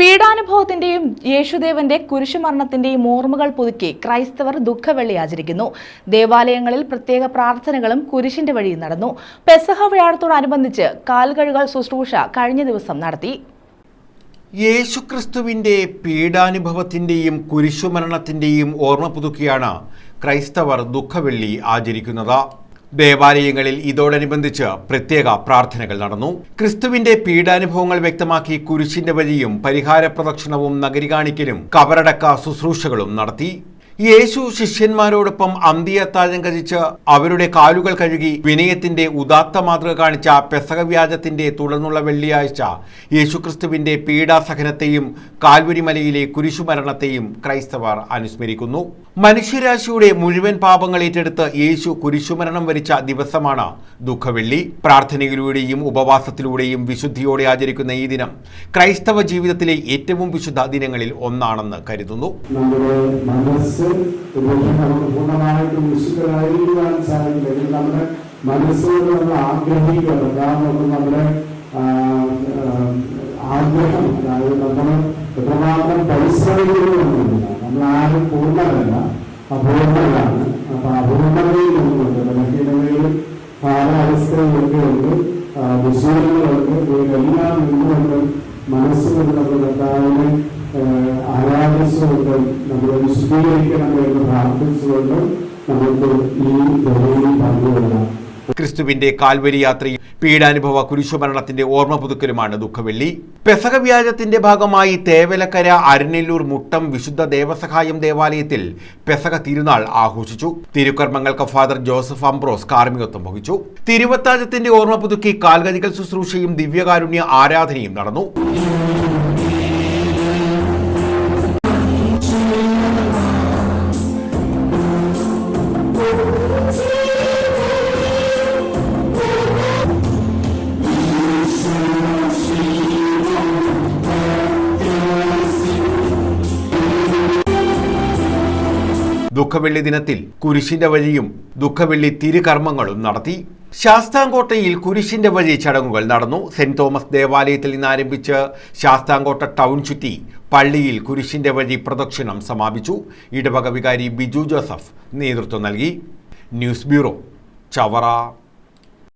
പീഡാനുഭവത്തിന്റെയും യേശുദേവന്റെ കുരിശുമരണത്തിന്റെയും ഓർമ്മകൾ പുതുക്കി ക്രൈസ്തവർ ദുഃഖവെള്ളി ആചരിക്കുന്നു. ദേവാലയങ്ങളിൽ പ്രത്യേക പ്രാർത്ഥനകളും കുരിശിന്റെ വഴി നടന്നു. പെസഹ വ്യാഴത്തോടനുബന്ധിച്ച് കാൽകഴുകൾ ശുശ്രൂഷ കഴിഞ്ഞ ദിവസം നടത്തി. യേശുക്രിസ്തുവിന്റെ പീഡാനുഭവത്തിന്റെയും കുരിശുമരണത്തിന്റെയും ഓർമ്മ പുതുക്കിയാണ് ക്രൈസ്തവർ ദുഃഖവെള്ളി ആചരിക്കുന്നത്. ദേവാലയങ്ങളിൽ ഇതോടനുബന്ധിച്ച് പ്രത്യേക പ്രാർത്ഥനകൾ നടന്നു. ക്രിസ്തുവിന്റെ പീഡാനുഭവങ്ങൾ വ്യക്തമാക്കി കുരിശിന്റെ വഴിയും പരിഹാര പ്രദക്ഷിണവും നഗരി കാണിക്കലും കബറടക്ക ശുശ്രൂഷകളും നടത്തി. യേശു ശിഷ്യന്മാരോടൊപ്പം അന്ത്യത്താഴം കഴിച്ച് അവരുടെ കാലുകൾ കഴുകി വിനയത്തിന്റെ ഉദാത്ത മാതൃക കാണിച്ച പെസകവ്യാജത്തിന്റെ തുടർന്നുള്ള വെള്ളിയാഴ്ച യേശുക്രിസ്തുവിന്റെ പീഡാസഹനത്തെയും കാൽവരിമലയിലെ കുരിശുമരണത്തെയും ക്രൈസ്തവർ അനുസ്മരിക്കുന്നു. മനുഷ്യരാശിയുടെ മുഴുവൻ പാപങ്ങൾ ഏറ്റെടുത്ത് യേശു കുരിശുമരണം വരിച്ച ദിവസമാണ് ദുഃഖവെള്ളി. പ്രാർത്ഥനയിലൂടെയും ഉപവാസത്തിലൂടെയും വിശുദ്ധിയോടെ ആചരിക്കുന്ന ഈ ദിനം ക്രൈസ്തവ ജീവിതത്തിലെ ഏറ്റവും വിശുദ്ധ ദിനങ്ങളിൽ ഒന്നാണെന്ന് കരുതുന്നു. മനസ്സ് ഒരുപക്ഷെ നമുക്ക് പൂർണമായിട്ടും വിശുദ്ധരായിരിക്കാൻ സാധിക്കില്ലെങ്കിൽ നമ്മുടെ മനസ്സുകൊണ്ട് നമ്മൾ ആഗ്രഹിക്കണം കാരണം നമ്മുടെ ആ, ആ, ആഗ്രഹം. അതായത് നമ്മൾ എത്രമാത്രം പരിശ്രമിക്കുന്നുമില്ല നമ്മൾ ആരും പൂർണരല്ല. അപൂർണരാണ്. അപ്പൊ അപൂർണതയിൽ നിന്നുകൊണ്ട് ബലഹീനതയിലും കാലാവസ്ഥയിലൊക്കെ ഉണ്ട്. വിഷയങ്ങളുണ്ട് ഇവരെല്ലാം നിന്നുകൊണ്ട് മനസ്സുകൊണ്ട് നമ്മൾ കർത്താവിനെ ആരാധിച്ചുകൊണ്ട് നമ്മൾ വിശദീകരിക്കണം എന്ന് പ്രാർത്ഥിച്ചുകൊണ്ട് നമുക്ക് ഈ ബലിയിൽ പങ്കുകൊള്ളാം ക്രിസ്തുവിന്റെ കാൽവരി യാത്രയും പീഡാനുഭവ കുരിശുമരണത്തിന്റെ ഓർമ്മ പുതുക്കലുമാണ് ദുഃഖവെള്ളി. പെസക വ്യാജത്തിന്റെ ഭാഗമായി തേവലക്കര അരനെല്ലൂർ മുട്ടം വിശുദ്ധ ദേവസഹായം ദേവാലയത്തിൽ പെസക തിരുനാൾ ആഘോഷിച്ചു. തിരുക്കർമ്മങ്ങൾക്ക് ഫാദർ ജോസഫ് അംബ്രോസ് കാർമ്മികത്വം വഹിച്ചു. തിരുവത്താജത്തിന്റെ ഓർമ്മ പുതുക്കി കാൽഗതികൾ ശുശ്രൂഷയും ദിവ്യകാരുണ്യ ആരാധനയും നടന്നു. ദുഃഖവെള്ളി ദിനത്തിൽ കുരിശിന്റെ വഴിയും ദുഃഖവെള്ളി തിരുകർമ്മങ്ങളും നടത്തി. ശാസ്താംകോട്ടയിൽ കുരിശിന്റെ വഴി ചടങ്ങുകൾ നടന്നു. സെന്റ് തോമസ് ദേവാലയത്തിൽ നിന്ന് ആരംഭിച്ച് ശാസ്താംകോട്ട ടൗൺ ചുറ്റി പള്ളിയിൽ കുരിശിന്റെ വഴി പ്രദക്ഷിണം സമാപിച്ചു. ഇടവക വികാരി ബിജു ജോസഫ് നേതൃത്വം നൽകി. News bureau Chavara.